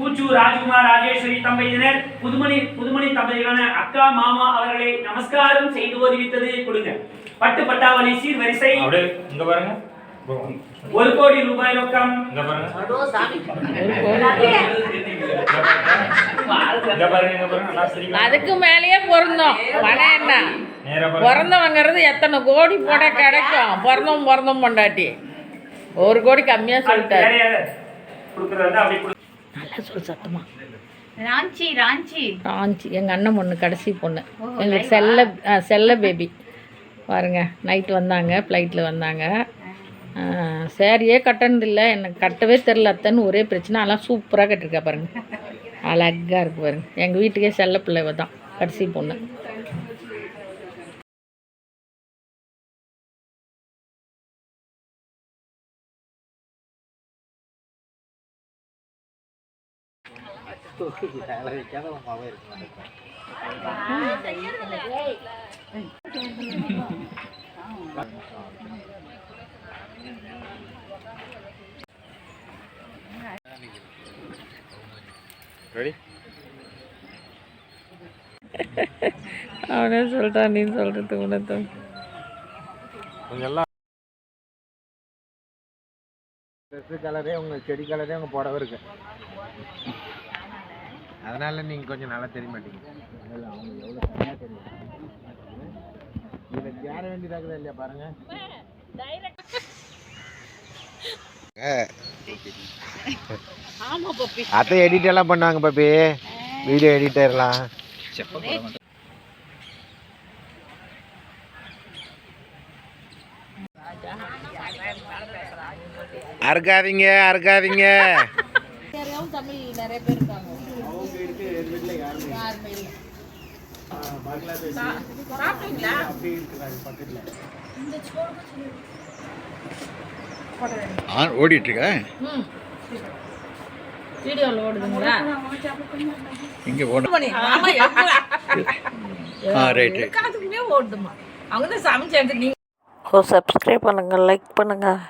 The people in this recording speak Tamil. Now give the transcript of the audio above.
கூச்சூர் ராஜ்குமார் ராஜேஸ்வரி தம்பதியினர் புதுமணி புதுமணி தம்பதிகளான அக்கா மாமா அவர்களை நமஸ்காரம் செய்து வருவித்தது கொடுங்க. பட்டு பட்டாவளி சீர்வரிசை இங்க பாருங்க. ஒரு கோடி ரூபாய் ரொக்கம். இங்க பாருங்க. இங்க பாருங்க. இங்க பாருங்க. நல்லா சிரிங்க அதுக்கு மேலேயே பிறந்தோம் பணம் என்ன? பிறந்தவங்கிறது எத்தனை கோடி போட கிடைக்கும்? பிறந்தோம் பிறந்தோம் பொண்டாட்டி. ஒரு கோடி கம்மியாக சொல்லிட்டாரு. நல்லா சொல்லு சத்தமா. ராஞ்சி ராஞ்சி. ராஞ்சி எங்கள் அண்ணன் பொண்ணு கடைசி பொண்ணு. எங்களுக்கு செல்ல செல்ல பேபி பாருங்க நைட்டு வந்தாங்க ஃப்ளைட்டில் வந்தாங்க. சேரீயே கட்டினதில்லை எனக்கு கட்டவே தெரில அத்தைன்னு ஒரே பிரச்சனை. அதெல்லாம் சூப்பராக கட்டிருக்கா பாருங்க. அழகாக இருக்கு பாருங்க. எங்கள் வீட்டுக்கே செல்ல பிள்ளை தான் கடைசி பொண்ணு. ரெடி அவனே சொல்லிட்டான் நீ சொல்கிறது உனக்கு. கொஞ்சம் எல்லாம் ட்ரெஸ்ஸு கலரே உங்கள் செடி கலரே உங்கள் புடவை இருக்கு. அதனால நீங்கள் கொஞ்சம் நல்லா தெரிய மாட்டீங்க. அவங்க தெரியும் இதில் சேர வேண்டியதாக்குதா இல்லையா பாருங்க. அத்தை எடிட் எல்லாம் பண்ணாங்க பாப்பி. வீடியோ எடிட்டர்லாம் அறுக்காதீங்க அறுக்காதீங்க. நிறைய பேர் இருக்காங்க. யாருமே இல்லை. சாப்பிட்டீங்களா? ஓடிட்டு இருக்கா ம் வீடியோவில் ஓடுதுங்களா? இங்க ஓட. மணி ஆமா ஆ ரைட்டு காதுக்குமே ஓடுதுமா அவங்க தான் சமைச்சு எடுத்து நீங்க சப்ஸ்கிரைப் பண்ணுங்கள் லைக் பண்ணுங்கள்